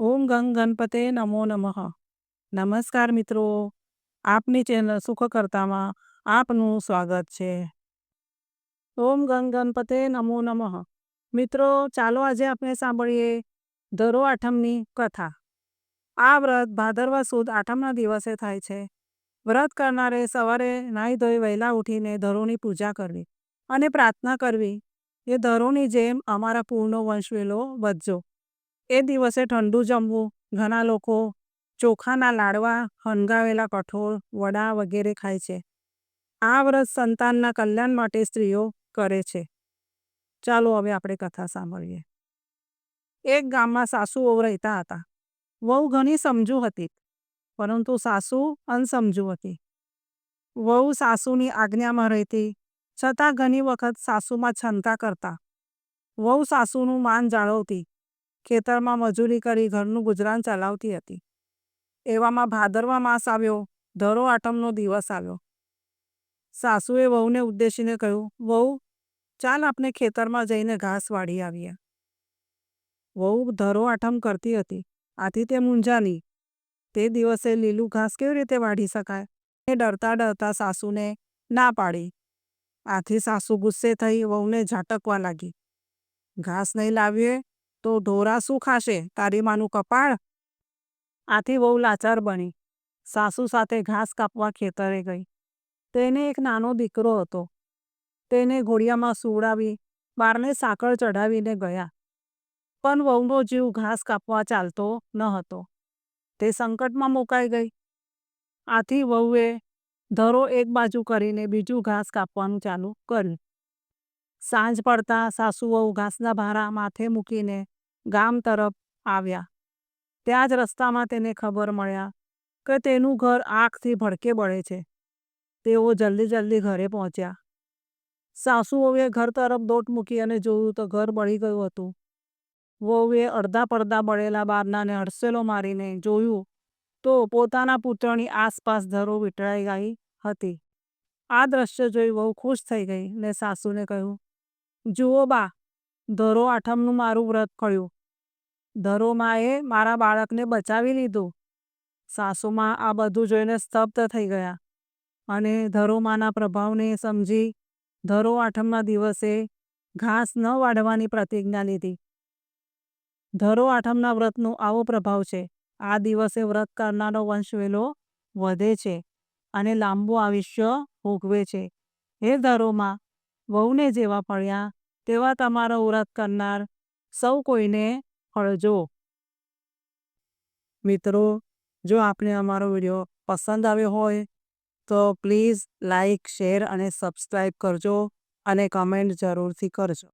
ઓમ ગંગ ગણપતે નમો નમઃ. નમસ્કાર મિત્રો, આપની ચેનલ સુખકર્તામાં આપનું સ્વાગત છે. ઓમ ગંગ ગણપતે નમો નમઃ. મિત્રો, ચાલો આજે આપણે સાંભળીએ ધરો આઠમની કથા. આ વ્રત ભાદરવા સુદ આઠમના દિવસે થાય છે. વ્રત કરનારે સવારે નાહી ધોઈ વહેલા ઉઠીને ધરોની પૂજા કરવી અને પ્રાર્થના કરવી. એ ધરોની જેમ અમારા પૂર્ણો વંશવેલો વધજો. એ દિવસે ઠંડુ જમવું, ઘણા લોકો ચોખાના લાડવા, હંગાવેલા કઠોળ, વડા વગેરે ખાય છે. આ વ્રત સંતાનના કલ્યાણ માટે સ્ત્રીઓ કરે છે. ચાલો હવે આપણે કથા સાંભળીએ. એક ગામમાં સાસુ વહુ રહેતા હતા. વહુ ઘણી સમજુ હતી, પરંતુ સાસુ અનસમજુ હતી. વહુ સાસુની આજ્ઞામાં રહેતી, છતાં ઘણી વખત સાસુમાં છંકા કરતા. વહુ સાસુનું માન જાળવતી ખેતરમાં મજૂરી કરી ઘરનું ગુજરાન ચલાવતી હતી. એવામાં ભાદરવા માસ આવ્યો, ધરો આઠમનો દિવસ આવ્યો. સાસુએ વહુને ઉદ્દેશીને કહ્યું, વહુ, ચાલ આપણે ખેતરમાં જઈને ઘાસ વાળી આવીએ. વહુ ધરો આઠમ કરતી હતી. આથી તે મૂંઝાની. તે દિવસે લીલું ઘાસ કેવી રીતે વાઢી શકાય? એ ડરતા ડરતા સાસુને ના પાડી. આથી સાસુ ગુસ્સે થઈ વહુને ઝાટકવા લાગી. ઘાસ નહીં લાવીએ તો ઢોરા શું ખાશે? તારી માનું કપાળ? આથી બહુ લાચાર બની. સાસુ સાથે ઘાસ કાપવા ખેતરે ગઈ. તેને એક નાનો દીકરો હતો. તેને ઘોડિયામાં સુવડાવી, બારને સાંકળ ચઢાવીને ગયા. પણ વહુનો જીવ ઘાસ કાપવા ચાલતો ન હતો. તે સંકટમાં મુકાઈ ગઈ. આથી વહુએ ધરો એક બાજુ કરીને બીજું ઘાસ કાપવાનું ચાલુ કર્યું. સાંજ પડતા સાસુ વહુ ઘાસના ભારા માથે મૂકીને ગામ તરફ આવ્યા. ત્યાં જ રસ્તામાં તેને ખબર મળ્યા કે તેનું ઘર આગથી ભડકે બળે છે. તેઓ જલ્દી જલ્દી ઘરે પહોંચ્યા. સાસુઓએ ઘર તરફ દોટ મૂકી અને જોયું તો ઘર બળી ગયું હતું. વહુએ અડધા પડદા બળેલા બારનાને હડસેલો મારીને જોયું તો પોતાના પુત્રની આસપાસ ધરો વીંટળાઈ ગઈ હતી. આ દ્રશ્ય જોઈ વહુ ખુશ થઈ ગઈ ને સાસુને કહ્યું, જુઓ બા, ધરો આઠમનું મારું વ્રત ફળ્યું ધરોમાએ મારા બાળકને બચાવી લીધું. સાસુમાં આ બધું જોઈને સ્તબ્ધ થઈ ગયા અને ધરોમાના પ્રભાવને સમજી ધરો આઠમના દિવસે ઘાસ ન વાઢવાની પ્રતિજ્ઞા લીધી. ધરો આઠમના વ્રતનો આવો પ્રભાવ છે. આ દિવસે વ્રત કરનારો વંશવેલો વધે છે અને લાંબુ આયુષ્ય ભોગવે છે. હે ધરોમાં, વહુને જેવા પડ્યા તેવા તમારો વ્રત કરનાર સૌ કોઈને ફળજો મિત્રો, જો આપને અમારો વીડિયો પસંદ આવ્યો હોય, તો પ્લીઝ લાઈક, શેર અને સબસ્ક્રાઈબ કરજો અને કમેન્ટ જરૂરથી કરજો.